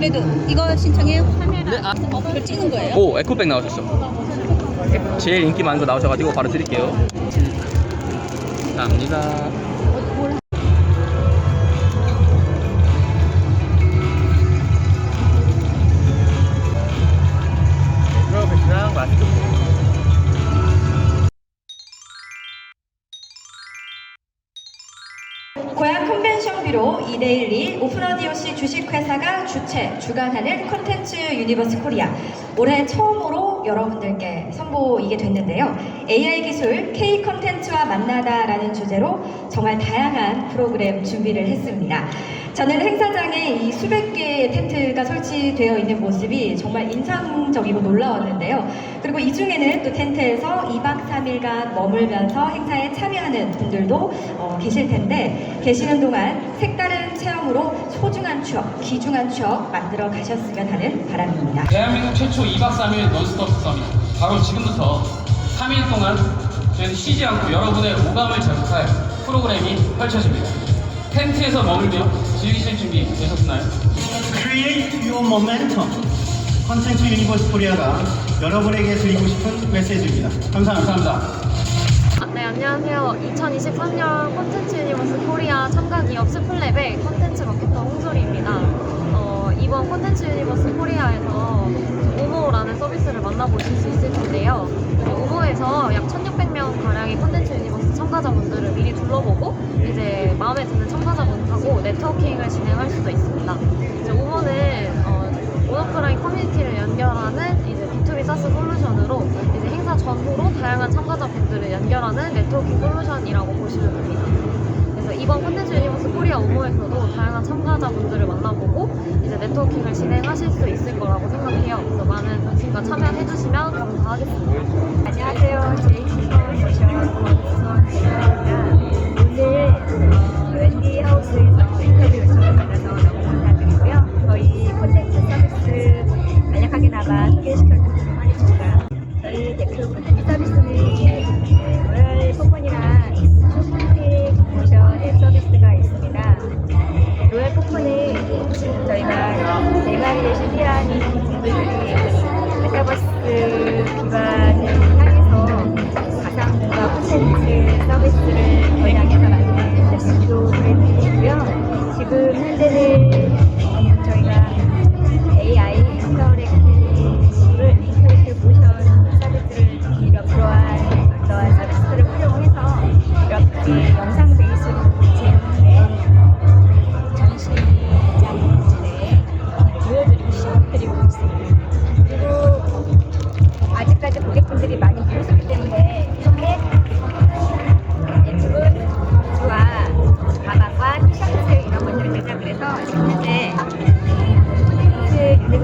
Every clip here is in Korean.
그래도 이거 신청해요? 네, 아. 어, 그걸 찍는 거예요? 오 에코백 나오셨어 제일 인기 많은 거 나오셔가지고 바로 드릴게요 감사합니다 고향 컨 벤션비로 2대1리 오픈어디오시 주식회사가 주최, 주관하는 콘텐츠 유니버스 코리아. 올해 처음으로 여러분들께 선보이게 됐는데요. AI 기술 K 콘텐츠와 만나다라는 주제로 정말 다양한 프로그램 준비를 했습니다. 저는 행사장에 이 수백 개의 텐트가 설치되어 있는 모습이 정말 인상적이고 놀라웠는데요. 그리고 이 중에는 또 텐트에서 2박 3일간 머물면서 행사에 참여하는 분들도 어, 계실 텐데 계시는 동안 색다른 체험으로 소중한 추억, 귀중한 추억 만들어 가셨으면 하는 바람입니다. 대한민국 최초 2박 3일 논스톱 서밋 바로 지금부터 3일 동안 저희는 쉬지 않고 여러분의 오감을 자극할 프로그램이 펼쳐집니다. 텐트에서 머물며 즐기실 준비 되셨나요? Create Your Momentum 컨텐츠 유니버스 코리아가 여러분에게 드리고 싶은 메시지입니다. 감사합니다. 감사합니다. 아, 네, 안녕하세요. 2023년 콘텐츠 유니버스 코리아 참가 기업 스플랩의 콘텐츠 마케터 홍소리입니다. 어, 이번 콘텐츠 유니버스 코리아에서 우모라는 서비스를 만나보실 수 있을 텐데요. 우모에서 약 1,600명 가량의 콘텐츠 유니버스 참가자분들을 미리 둘러보고 이제 마음에 드는 참가자분하고 네트워킹을 진행할 수도 있습니다. 이제 우모는 어, 온오프라인 커뮤니티를 연결하는 이제 전후로 다양한 참가자분들을 연결하는 네트워킹 솔루션이라고 보시면 됩니다. 그래서 이번 콘텐츠 유니버스 코리아 오모에서도 다양한 참가자분들을 만나보고 이제 네트워킹을 진행하실 수 있을 거라고 생각해요. 그래서 많은 관심과 참여해주시면 감사하겠습니다. 안녕하세요.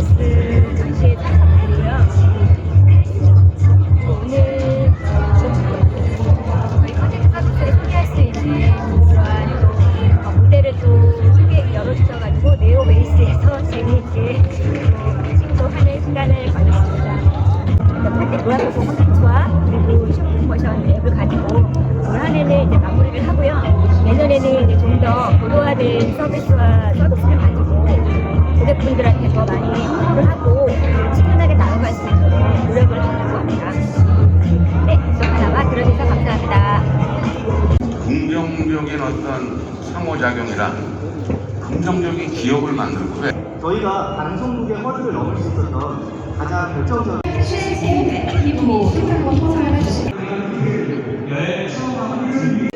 유니버스 전시에 참석하고요. 오늘 저희 콘텐츠 서비스를 소개할 수 있는 또 어, 무대를 또 소개 열어주셔가지고 네오 베이스에서 재미있게 또 신고하는 시간을 가졌습니다. 파티 노란소고 콘텐츠와 그리고 쇼핑모션 앱을 가지고 올 한해는 이제 마무리를 하고요. 내년에는 이제 좀 더 고도화된 서비스와 고객 분들한테 더 많이 공부를 하고 친근하게 나아갈 수 있도록 노력을 하려고 합니다. 네, 또 하나만 들어주셔서 감사합니다. 긍정적인 어떤 상호작용이랑 긍정적인 기업을 만들고 그래. 저희가 방송국의 허들을 넘을 수 있었던 가장 결정적인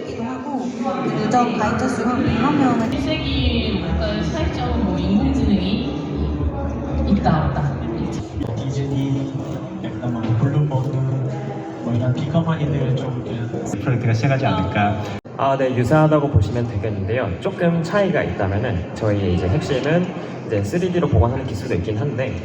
기도 하고 그 누적 가입자 수가 100만 명을 색이 뭔가 차이점은 뭐 인공지능이 있다 없다 디즈니, 약간 뭐 블룸버그, 뭐 이런 비커머니들 좀 프로젝트가 시작하지 않을까. 아, 네, 유사하다고 보시면 되겠는데요. 조금 차이가 있다면은 저희의 이제 핵심은 이제 3D로 보관하는 기술도 있긴 한데